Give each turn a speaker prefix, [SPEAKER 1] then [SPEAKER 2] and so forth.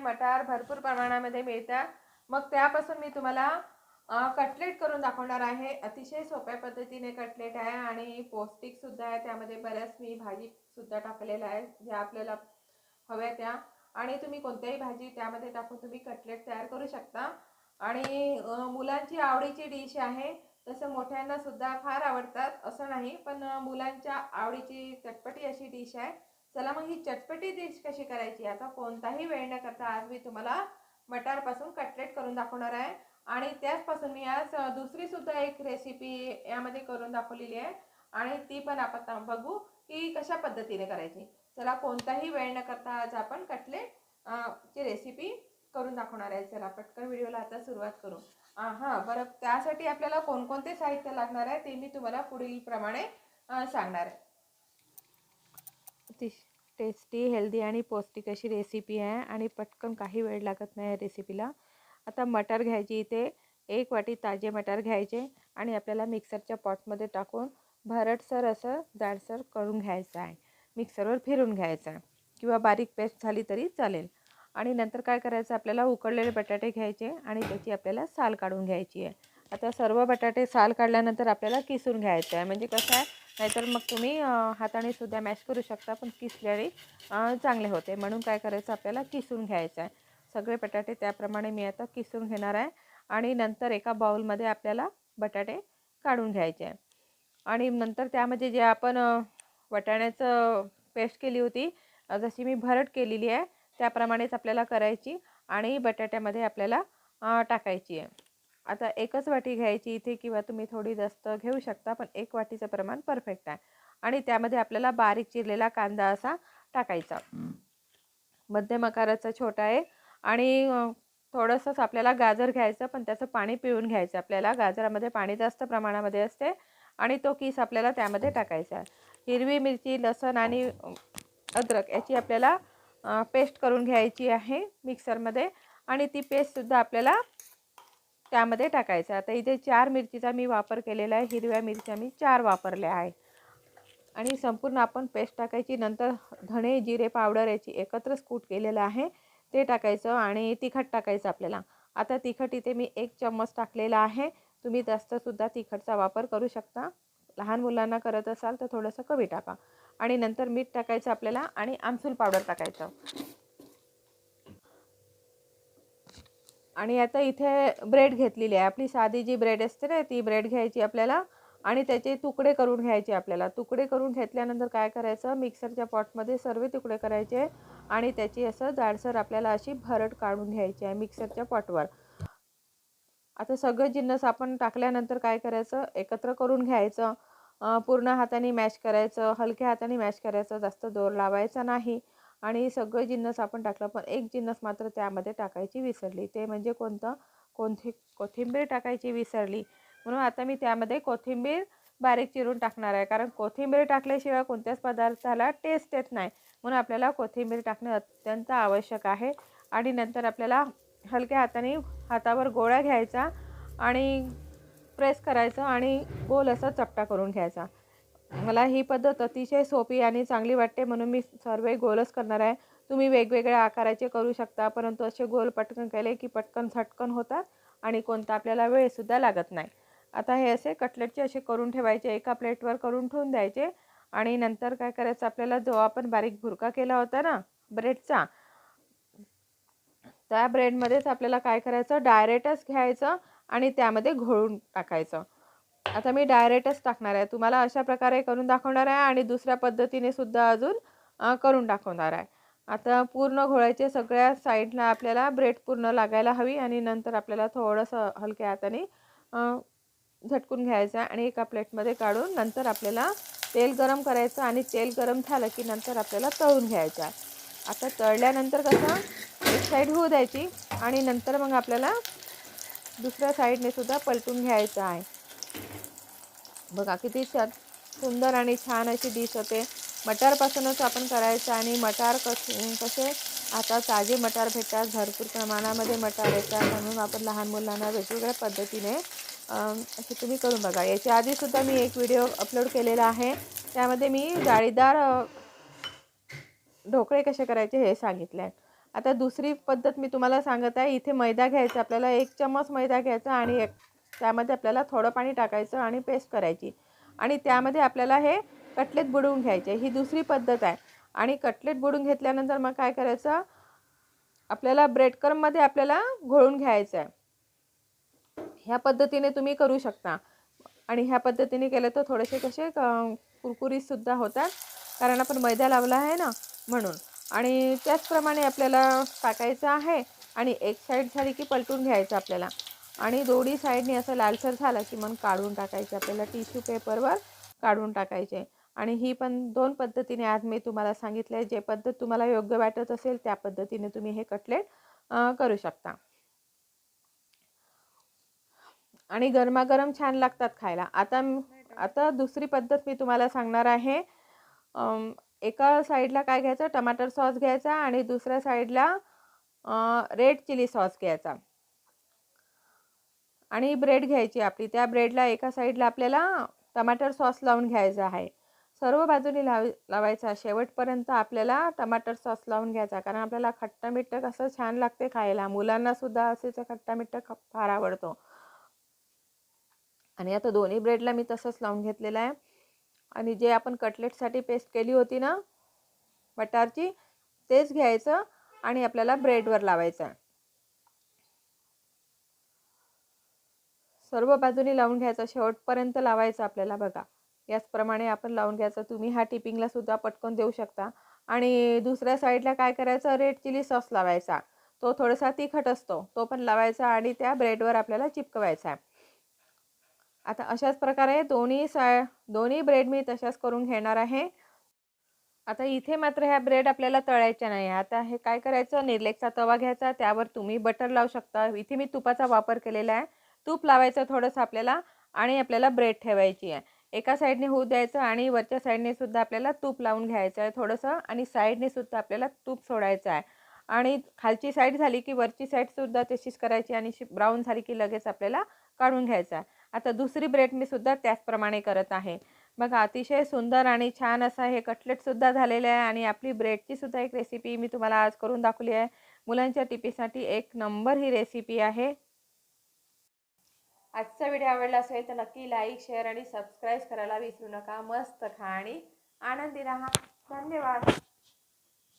[SPEAKER 1] मटार भरपूर प्रमाणामध्ये मिळतात मग त्यापासून मी तुम्हाला कटलेट करून दाखवणार आहे. अतिशय सोप्या पद्धतीने कटलेट आहे आणि पौष्टिकसुद्धा आहे. त्यामध्ये बऱ्याच मी भाजीसुद्धा टाकलेल्या आहे ज्या आपल्याला हव्या त्या. आणि तुम्ही कोणत्याही भाजी त्यामध्ये टाकून तुम्ही कटलेट तयार करू शकता. आणि मुलांची आवडीची डिश आहे. तसं मोठ्यांना सुद्धा फार आवडतात असं नाही. पण मुलांच्या आवडीची चटपटी अशी डिश आहे. चला मग ही चटपटी डिश कशी करायची? आता कोणताही वेळ न करता आज मी तुम्हाला मटारपासून कटलेट करून दाखवणार आहे. आणि त्याचपासून मी आज दुसरीसुद्धा एक रेसिपी यामध्ये करून दाखवलेली आहे. आणि ती पण आपण बघू की कशा पद्धतीने करायची. चला कोणताही वेळ न करता आज आपण कटलेट ची रेसिपी करून दाखवणार आहे. चला पटकन व्हिडिओला आता सुरुवात करू. हां बरं त्यासाठी आपल्याला कोणकोणते साहित्य लागणार आहे ते मी तुम्हाला पुढील प्रमाणे सांगणार आहे. ती टेस्टी हेल्दी आणि पौष्टिक अशी रेसिपी आहे आणि पटकन काही वेळ लागत नाही रेसिपीला आता मटार घ्यायची इथे. एक वाटी ताजे मटार घ्यायचे आणि आपल्याला मिक्सरच्या पॉटमध्ये टाकून भरटसर असं जाडसर करून घ्यायचं आहे. मिक्सरवर फिरून घ्यायचं आहे. किंवा बारीक पेस्ट झाली तरी चालेल. आणि नंतर काय करायचं? आपल्याला उकडलेले बटाटे घ्यायचे आणि त्याची आपल्याला साल काढून घ्यायची आहे. आता सर्व बटाटे साल काढल्यानंतर आपल्याला किसून घ्यायचं आहे. म्हणजे कसं आहे? नाहीतर मग तुम्ही हाताने सुद्धा मॅश करू शकता पण किसल्याने चांगले होते. म्हणून काय करायचं आपल्याला? किसून घ्यायचं आहे सगळे बटाटे त्याप्रमाणे मी आता किसून घेणार आहे. आणि नंतर एका बाउलमध्ये आपल्याला बटाटे काढून घ्यायचे आहे. आणि नंतर त्यामध्ये जे आपण वटाण्याचं वाटाण्याचं पेस्ट केली होती जशी मी भरट केलेली आहे त्याप्रमाणेच आपल्याला करायची आणि बटाट्यामध्ये आपल्याला टाकायची आहे. आता एकच वाटी घ्यायची इथे किंवा तुम्ही थोडी जास्त घेऊ शकता पण एक वाटीचं प्रमाण परफेक्ट आहे. आणि त्यामध्ये आपल्याला बारीक चिरलेला कांदा असा टाकायचा. मध्यम आकाराचा छोटा आहे आणि थोडंसंच आपल्याला गाजर घ्यायचं पण त्याचं पाणी पिळून घ्यायचं. आपल्याला गाजरामध्ये पाणी जास्त प्रमाणामध्ये असते आणि तो किस आपल्याला त्यामध्ये टाकायचा आहे. हिरवी मिरची लसण आणि अद्रक याची आपल्याला पेस्ट करून घ्यायची आहे मिक्सरमध्ये आणि ती पेस्टसुद्धा आपल्याला त्यामध्ये टाकायचं. आता इथे चार मिरचीचा मी वापर केलेला आहे. हिरव्या मिरच्या मी चार वापरल्या आहे. आणि संपूर्ण आपण पेस्ट टाकायची. नंतर धणे जिरे पावडर याची एकत्रच कूट केलेलं आहे. ते टाकायचं आणि तिखट टाकायचं आपल्याला. आता तिखट इथे मी एक चम्मच टाकलेला आहे. तुम्ही जास्तसुद्धा तिखटचा वापर करू शकता. लहान मुलांना करत असाल तर थोडंसं कमी टाका. आणि नंतर मीठ टाकायचं आपल्याला आणि आमसूल पावडर टाकायचं. आणि आता इथे ब्रेड घेतलेली आहे. आपली साधी जी ब्रेड असते ना ती ब्रेड घ्यायची आपल्याला आणि त्याचे तुकडे करून घ्यायचे आपल्याला. तुकडे करून घेतल्यानंतर काय करायचं? मिक्सरच्या पॉटमध्ये सर्व तुकडे करायचे आणि त्याची असं जाडसर आपल्याला अशी भरट काढून घ्यायची आहे मिक्सरच्या पॉटवर. आता सगळं जिन्नस आपण टाकल्यानंतर काय करायचं? एकत्र करून घ्यायचं. पूर्ण हाताने मॅश करायचं. हलक्या हाताने मॅश करायचं. जास्त जोर लावायचा नाही. आणि सगळे जिन्नस आपण टाकलं पण एक जिन्नस मात्र त्यामध्ये टाकायची विसरली. ते म्हणजे कोणतं? कोणती कोथिंबीर टाकायची विसरली. म्हणून आता मी त्यामध्ये कोथिंबीर बारीक चिरून टाकणार आहे. कारण कोथिंबीर टाकल्याशिवाय कोणत्याच पदार्थाला टेस्ट येत नाही. म्हणून आपल्याला कोथिंबीर टाकणं अत्यंत आवश्यक आहे. आणि नंतर आपल्याला हलक्या हाताने हातावर गोळा घ्यायचा आणि प्रेस करायचं आणि गोल असा चपटा करून घ्यायचा. मला ही पद्धत अतिशय सोपी आणि चांगली वाटते म्हणून मी सर्व गोलच करणार आहे. तुम्ही वेगवेगळ्या आकाराचे करू शकता परंतु असे गोल पटकन केले की पटकन झटकन होतात आणि कोणता आपल्याला वेळसुद्धा लागत नाही. आता हे असे कटलेटचे असे करून ठेवायचे एका प्लेटवर करून ठेवून द्यायचे आणि नंतर काय करायचं आपल्याला जो आपण बारीक भुरका केला होता ना ब्रेडचा त्या ब्रेडमध्येच आपल्याला काय करायचं डायरेक्टच घ्यायचं आणि त्यामध्ये घोळून टाकायचं. आता मी डायरेक्टच टाकणार आहे. तुम्हाला अशा प्रकारे करून दाखवणार आहे आणि दुसऱ्या पद्धतीने सुद्धा अजून करून दाखवणार आहे. आता पूर्ण घोळायचे सगळ्या साईडला आपल्याला ब्रेड पूर्ण लागायला हवी आणि नंतर आपल्याला थोडंसं हलक्या हाताने झटकून घ्यायचं आहे आणि एका प्लेटमध्ये काढून नंतर आपल्याला तेल गरम करायचं आणि तेल गरम झालं की नंतर आपल्याला तळून घ्यायचं आहे. आता तळल्यानंतर कसं एक साईड होऊ द्यायची आणि नंतर मग आपल्याला दुसऱ्या साईडने सुद्धा पलटून घ्यायचं आहे. बघा किती छान सुंदर आणि छान अशी डिश होते. मटारपासूनच आपण करायचं आणि मटार कस कसे आता ताजे मटार भेटतात भरपूर प्रमाणामध्ये मटार येतात म्हणून आपण लहान मुलांना वेगवेगळ्या पद्धतीने असे तुम्ही करून बघा. याच्या आधीसुद्धा मी एक व्हिडिओ अपलोड केलेला आहे. त्यामध्ये मी जाळीदार ढोकळे कसे करायचे हे सांगितले आहे आता दुसरी पद्धत मी तुम्हाला सांगत आहे. इथे मैदा घ्यायचा आपल्याला एक चम्मच मैदा घ्यायचा आणि एक त्यामध्ये आपल्याला थोडं पाणी टाकायचं आणि पेस्ट करायची. आणि त्यामध्ये आपल्याला हे कटलेट बुडवून घ्यायचे. ही दुसरी पद्धत आहे. आणि कटलेट बुडून घेतल्यानंतर मग काय करायचं? आपल्याला ब्रेडक्रममध्ये आपल्याला घोळून घ्यायचं आहे. ह्या पद्धतीने तुम्ही करू शकता. आणि ह्या पद्धतीने केलं तर थोडेसे कसे क- कुरकुरीतसुद्धा होतात. कारण आपण मैदा लावला आहे ना म्हणून. आणि त्याचप्रमाणे आपल्याला टाकायचं आहे. आणि एक साईड झाली की पलटून घ्यायचं आपल्याला. आणि दोन्ही साईडने असं लालसर झालं की मग काढून टाकायचे. आपल्याला टिश्यू पेपरवर काढून टाकायचे. आणि ही पण दोन पद्धतीने आज मी तुम्हाला सांगितले जे पद्धत तुम्हाला योग्य वाटत असेल त्या पद्धतीने तुम्ही हे कटलेट करू शकता. आणि गरमागरम छान लागतात खायला. आता आता दुसरी पद्धत मी तुम्हाला सांगणार आहे. एका साईडला काय घ्यायचं? टमाटर सॉस घ्यायचा आणि दुसऱ्या साईडला रेड चिली सॉस घ्यायचा. आणि ब्रेड घ्यायची आपली. त्या ब्रेडला एका साईडला आपल्याला टमाटर सॉस लावून घ्यायचा आहे. सर्व बाजूनी लाव लावायचा. शेवटपर्यंत आपल्याला टमाटर सॉस लावून घ्यायचा. कारण आपल्याला खट्टा मिठ्ठ कसं छान लागते खायला. मुलांना सुद्धा असेच खट्टा मिठ्ठ ख फार आवडतो. आणि आता दोन्ही ब्रेडला मी तसंच लावून घेतलेलं आहे. आणि जे आपण कटलेटसाठी पेस्ट केली होती ना बटारची तेच घ्यायचं आणि आपल्याला ब्रेडवर लावायचं सर्व बाजूनी लावून घ्यायचं शेवटपर्यंत लावायचं आपल्याला बघा. याचप्रमाणे आपण लावून घ्यायचं. तुम्ही ह्या टिपिंगला सुद्धा पटकन देऊ शकता. आणि दुसऱ्या साईडला काय करायचं? रेड चिली सॉस लावायचा. तो थोडासा तिखट असतो. तो पण लावायचा आणि त्या ब्रेडवर आपल्याला चिपकवायचा. आहे आता अशाच प्रकारे दोन्ही सा दोन्ही ब्रेड मी तशाच करून घेणार आहे. आता इथे मात्र ह्या ब्रेड आपल्याला तळायच्या नाही. आता हे काय करायचं? निर्लेकचा तवा घ्यायचा. त्यावर तुम्ही बटर लावू शकता. इथे मी तुपाचा वापर केलेला आहे. तूप लावायचं थोडंसं आपल्याला आणि आपल्याला ब्रेड ठेवायची आहे. एका साईडने होऊ द्यायचं आणि वरच्या साईडने सुद्धा आपल्याला तूप लावून घ्यायचं आहे थोडंसं आणि साईडने सुद्धा आपल्याला तूप सोडायचं आहे. आणि खालची साईड झाली की वरची साईडसुद्धा तशीच करायची आणि ब्राऊन झाली की लगेच आपल्याला काढून घ्यायचं आहे. आता दुसरी ब्रेड मी सुद्धा त्याचप्रमाणे करत आहे. बघा अतिशय सुंदर आणि छान असं हे कटलेटसुद्धा झालेलं आहे आणि आपली ब्रेडची सुद्धा एक रेसिपी मी तुम्हाला आज करून दाखवली आहे. मुलांच्या टिपीसाठी एक नंबर ही रेसिपी आहे. आजचा व्हिडिओ आवडला असेल तर नक्की लाईक शेअर आणि सबस्क्राईब करायला विसरू नका. मस्त खा आणि आनंदी राहा. धन्यवाद.